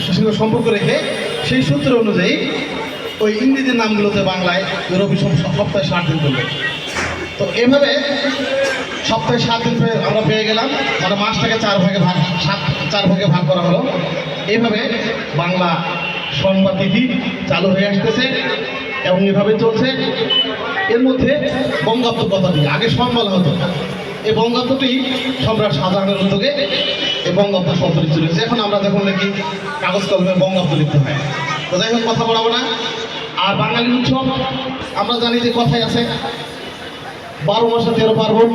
সঙ্গে সম্পর্ক রেখে সেই সূত্র অনুযায়ী ওই ইংরেজির নামগুলোতে বাংলায় রবি সপ- সপ্তাহে সাত দিন করবে। তো এভাবে সপ্তাহে সাত দিন আমরা পেয়ে গেলাম। মানে মাসটাকে চার ভাগে ভাগ, সাত, চার ভাগে ভাগ করা হলো। এইভাবে বাংলা সংবাদ তিথি চালু হয়ে আসতেছে এবং এভাবে চলছে। এর মধ্যে বঙ্গাব্দ কথাটি আগে সংবাদ হতো। এই বঙ্গাব্দটি সম্রাট শাহজাহানের উদ্যোগে এই বঙ্গাব্দ শব্দটি চলেছে এখন আমরা যখন নাকি কাগজ কলমে বঙ্গাব্দ লিখতে হয়, তো যাই হোক, কথা বলাবো না। আর বাঙালি উৎসব, আমরা জানি যে কথাই আছে, বারো মাসে তেরো পার্বণ,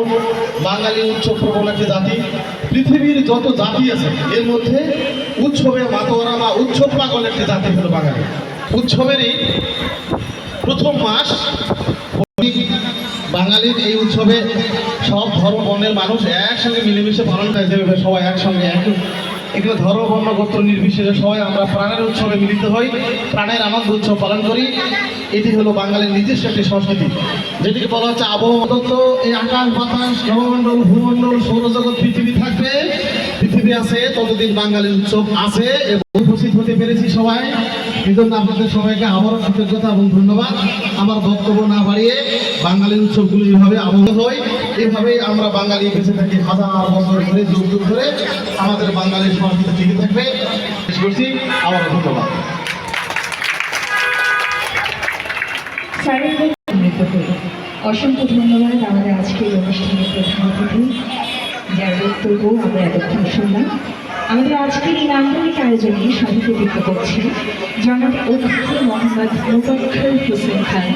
বাঙালি উৎসব প্রবণ একটি জাতি। পৃথিবীর যত জাতি আছে, এর মধ্যে উৎসবে মাতোয়ারা বা উৎসব পাগল একটি জাতি হলো বাঙালি। উৎসবেরই প্রথম মাস বাঙালির এই উৎসবে সব ধর্ম বর্ণের মানুষ একসঙ্গে মিলেমিশে পালন করে যেভাবে সবাই একসঙ্গে এক এখানে ধর্ম বর্ণ গোত্র নির্বিশেষে সবাই আমরা প্রাণের উৎসবে মিলিত হই, প্রাণের আনন্দ উৎসব পালন করি। এটি হলো বাঙালির নিজস্ব একটি সংস্কৃতি। যেটিকে বলা হচ্ছে আবহাওয়া এই আকাশ, বাতাস নবমণ্ডল ভূমণ্ডল, সৌরজগৎ, পৃথিবী থাকবে। পৃথিবী আছে, ততদিন বাঙালির উৎসব আছে এবং উপস্থিত হতে পেরেছি সবাই। এই জন্য আপনাদের সবাইকে আবারও কৃতজ্ঞতা এবং ধন্যবাদ। আমার বক্তব্য না বাড়িয়ে বাঙালির উৎসবগুলো এইভাবে আবদ্ধ হয়। এইভাবেই আমরা বাঙালি বেঁচে থাকি হাজার বছর ধরে, যুগ যুগ ধরে। আমাদের বাঙালির সংস্কৃতি টিকে থাকবে। শেষ করছি। আবারও ধন্যবাদ। স্যারের অসংখ্য ধন্যবাদ আমাদের আজকের অনুষ্ঠানের প্রধান অতিথি, যার বক্তব্য আমরা এতক্ষণ শুনলাম। আমাদের আজকের এই নান্দনিক আয়োজনে সভাপতিত্ব করছেন জনাব অতিথি মোহাম্মদ মোবাক্ষর হোসেন খান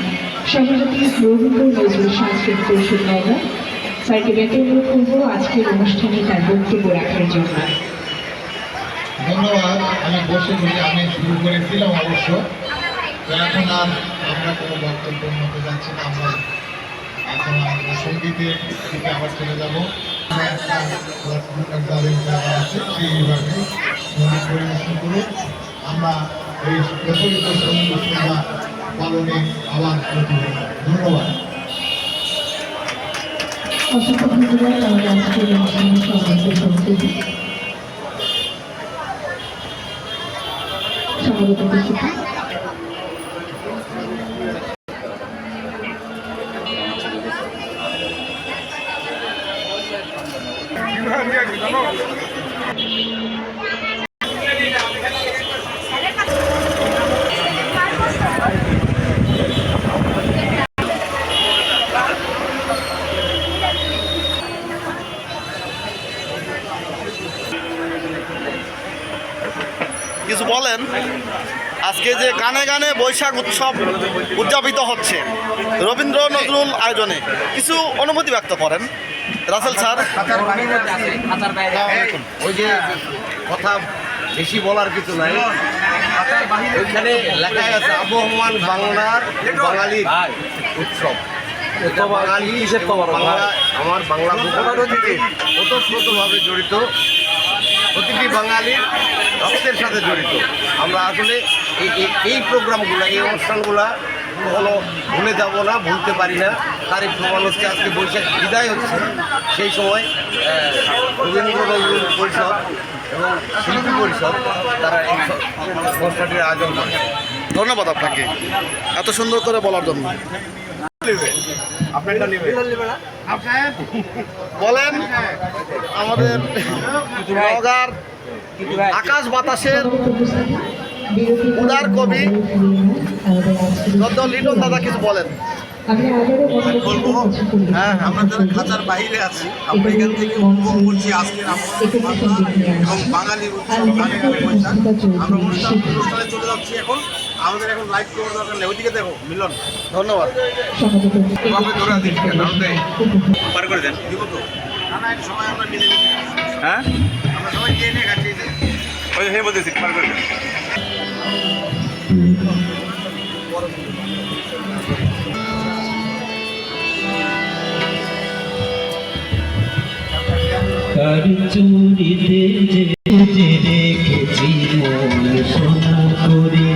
সভাপতি রবীন্দ্র নজরুল সাংস্কৃতিক পরিষদ নওগাঁ স্যারকে বেতন করব, আজকের অনুষ্ঠানে তার বক্তব্য রাখার জন্য। ধন্যবাদ, আমি বসে আমি শুরু করেছিলাম অবশ্য। এখন আর আমরা কোনো বক্তব্য মতো যাচ্ছি না, আমরা এখন আমরা সঙ্গীতের দিকে আবার চলে যাব। আছে সেইভাবে পরিবেশন করুন, আমরা এই ধন্যবাদ। অসংখ্য ধন্যবাদ, আমাদের আজকের কিছু বলেন? আজকে যে গানে গানে বৈশাখ উৎসব উদযাপিত হচ্ছে রবীন্দ্র নজরুল আয়োজনে কিছু অনুমতি ব্যক্ত করেন? Russell sir. ওই যে কথা বেশি বলার কিছু নাই। ওইখানে লেখা আছে আবহমান বাংলার বাঙালির উৎসব। এটা বাঙালি বাংলা আমার বাংলা ওতপ্রোতভাবে জড়িত। বাঙালির রক্তের সাথে জড়িত। আমরা আসলে এই এই- এই প্রোগ্রামগুলো এই অনুষ্ঠানগুলা কখনো ভুলে যাব না ভুলতে পারি না। তার এই প্রমাণ হচ্ছে আজকে বৈশাখ বিদায় হচ্ছে। সেই সময় রবীন্দ্র নজরুল পরিষদ এবং শিল্পী পরিষদ তারা এই অনুষ্ঠানটির আয়োজন করে ধন্যবাদ আপনাকে। এত সুন্দর করে বলার জন্য। বলেন আমাদের নগার আকাশ বাতাসের উদার কবি লিটন দাদা কিছু বলেন। বলব হ্যাঁ আমরা যারা খাঁচার বাইরে আছি আমরা এখান থেকে উপভোগ করছি আজকের এবং বাঙালি উৎসব গানে আমরা অনুষ্ঠান অনুষ্ঠানে চলে যাচ্ছি এখন। আমাদের এখন লাইভ করার দরকার নেই। ওইদিকে দেখো মিলন। ধন্যবাদ। পার করে দেন। হ্যাঁ? ওই হে বলতেছি পার করে চুরিতে যে মন সোনা করে,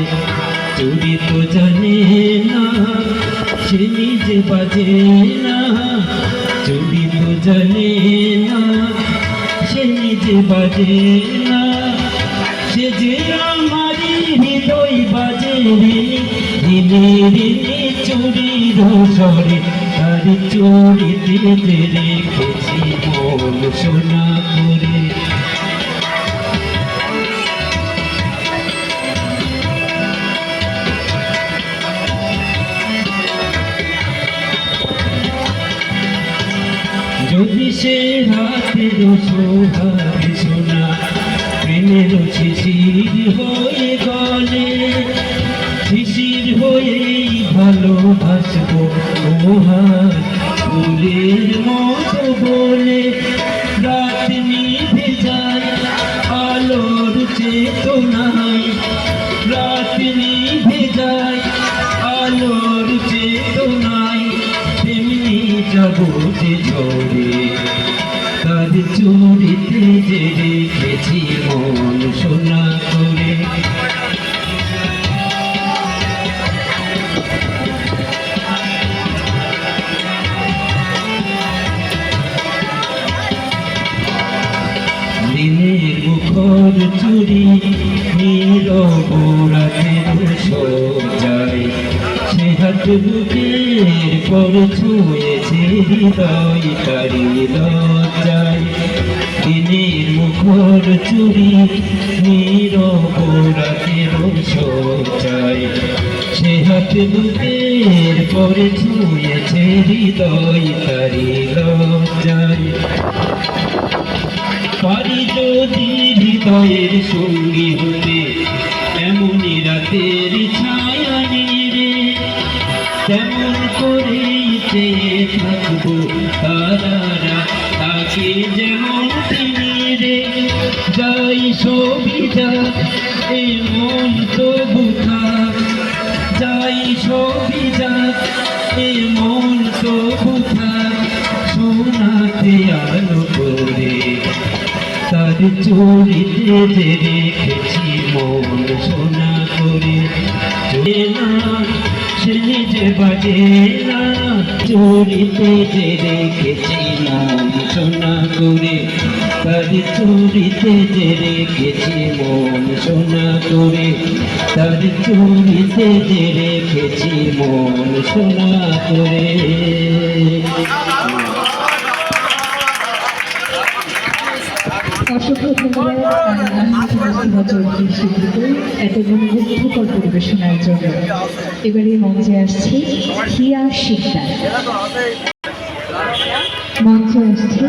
চুরি তো জানে না, সে নিজে বাজে না। চুরি তো জানে না, সে নিজে বাজে না। যে আমারি হৃদয় বাজে রে রিনি রিনি চুরির সরে তার চুরিতে রেখেছি মন সোনা করে। যদি সে রাতের সোহাগ সোনা প্রেমের শিশির হয়ে গলে, শিশির হয়েই ভালোবাসবো ওহার ফুলের মতো বলে, রাত নিভে যায় আলোর চেতনায় রাত নিভে যায় আলোর চেতনায় তেমনি যাব যে ঝরে তার চুরিতে যে বুকের পর ছুঁয়েছে হৃদয় তারি লজ্জায়, দিনের মুখর চুরি নীরবরাতের সজ্জায় সে হাত বুকের পর ছুঁয়েছে হৃদয় তারি লজ্জায়। পারি যদি হৃদয়ের সঙ্গী হতে তিনি যাই ছবি যা এমন তবু থাক। যাই ছবি যা এমন তবু থাক। সোনাতে করে, তার চুরিতে যে মন করে। না সে নিজে বাজে না, চুরিতে যে রেখেছি মন সোনা করে, তার চুরিতে যে রেখেছি মন সোনা করে, তার চুরিতে যে রেখেছি মন সোনা করে। এত মনোমুগ্ধকর পরিবেশনার জন্য। এবারে মঞ্চে আসছে হিয়া শিকদার। মঞ্চে আসছে